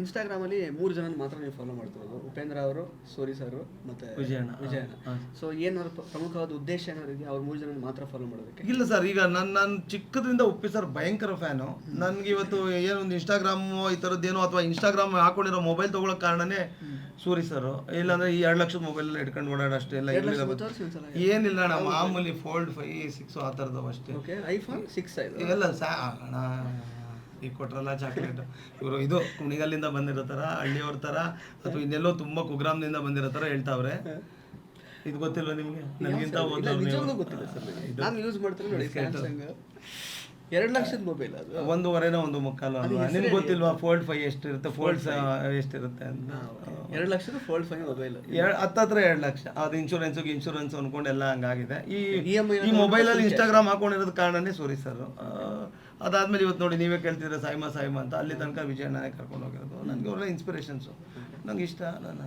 Instagram ಅಲ್ಲಿ ಮೂರು ಜನ ಮಾತ್ರ ನೀವು ಫಾಲೋ ಮಾಡ್ತಿರೋದು. ಉಪೇಂದ್ರ ಅವರು ಸೂರಿ ಸರ್ ಮತ್ತೆ ವಿಜಯಣ್ಣ. ವಿಜಯಣ್ಣ. ಸೊ ಏನಾದ್ರು ಪ್ರಮುಖವಾದ ಉದ್ದೇಶ ಏನಾದ್ರು ಇದೆಯಾ ಅವ್ರು ಮೂರು ಜನ ಮಾತ್ರ ಫಾಲೋ ಮಾಡೋದಕ್ಕೆ? ಇಲ್ಲ ಸರ್ ಈಗ ನನ್ನ ನಾನು ಚಿಕ್ಕದ್ರಿಂದ ಉಪ್ಪಿ ಸರ್ ಭಯಂಕರ ಫ್ಯಾನು ನನಗೆ ಇವತ್ತು ಏನೊಂದು ಇನ್ಸ್ಟಾಗ್ರಾಮ್ ಈ ಥರದ್ದೇನೋ ಅಥವಾ ಇನ್ಸ್ಟಾಗ್ರಾಮ್ ಹಾಕೊಂಡಿರೋ ಮೊಬೈಲ್ ತೊಗೊಳಕ್ಕೆ ಕಾರಣನೇ ಸೂರಿ ಸರ್ ಇಲ್ಲಾಂದ್ರೆ ಈ ಎರಡು ಲಕ್ಷದ ಮೊಬೈಲ್ ಇಟ್ಕೊಂಡು ಓಡಾಡೋ ಅಷ್ಟೇ ಎಲ್ಲ ಇರ್ಲಿಲ್ಲ. ಏನಿಲ್ಲ ಅಣ್ಣ ಮಾಮೂಲಿ ಫೋಲ್ಡ್ ಫೈ ಸಿಕ್ಸ್ ಆ ಥರದವು ಅಷ್ಟೇ. ಓಕೆ ಐಫೋನ್ ಸಿಕ್ಸ್ ಇಲ್ಲ ಇವೆಲ್ಲ ಸಾ ಅಣ್ಣ ಈಗ ಕೊಟ್ರಲ್ಲ ಚಾಕ್ಲೇಟ್ ಇವರು ಇದು ಕುಣಿಗಲ್ಲಿಂದ ಬಂದಿರೋ ಥರ ಹಳ್ಳಿಯವ್ರ ತರ ಅಥವಾ ಇನ್ನೆಲ್ಲೋ ತುಂಬಾ ಕುಗ್ರಾಮ್ನಿಂದ ಬಂದಿರೋ ಥರ ಹೇಳ್ತಾವ್ರೆ. ಇದು ಗೊತ್ತಿಲ್ವಾ ನಿಮಗೆ? ನನಗಿಂತ ಗೊತ್ತಿಲ್ಲ ನಾನು ಯೂಸ್ ಮಾಡ್ತೀನಿ ಎರಡು ಲಕ್ಷದ ಮೊಬೈಲ್ ಅದು. ಒಂದೂವರೆನೋ ಒಂದು ಮುಕ್ಕಾಲು ಅಲ್ವಾ ನಿಮ್ಗೆ ಗೊತ್ತಿಲ್ವಾ ಫೋಲ್ಡ್ ಫೈವ್ ಎಷ್ಟಿರುತ್ತೆ? ಫೋಲ್ಡ್ ಎಷ್ಟಿರುತ್ತೆ ಅಂತ. ಎರಡು ಲಕ್ಷದ ಫೋಲ್ಡ್ ಫೈವ್ ಮೊಬೈಲ್ ಎರಡು ಹತ್ತತ್ರ ಎರಡು ಲಕ್ಷ. ಅದು ಇನ್ಶೂರೆನ್ಸ್ ಇನ್ಶೂರೆನ್ಸ್ ಅನ್ಕೊಂಡು ಎಲ್ಲ ಹಂಗಾಗಿದೆ. ಈ EMI ಈ ಮೊಬೈಲಲ್ಲಿ ಇನ್ಸ್ಟಾಗ್ರಾಮ್ ಹಾಕೊಂಡಿರೋದು ಕಾರಣನೇ ಸೋರಿ ಸರ್ ಅದಾದ್ಮೇಲೆ ಇವತ್ತು ನೋಡಿ ನೀವೇ ಕೇಳ್ತಿದ್ರೆ ಸಾಯಿಮಾ ಸಾಯಿಮಾ ಅಂತ. ಅಲ್ಲಿ ತನಕ ವಿಜಯಣ್ಣನೇ ಕರ್ಕೊಂಡು ಹೋಗಿರೋದು. ನನಗೆ ಒಳ್ಳೆ ಇನ್ಸ್ಪಿರೇಷನ್ಸು ನಂಗೆ ಇಷ್ಟ. ನಾನು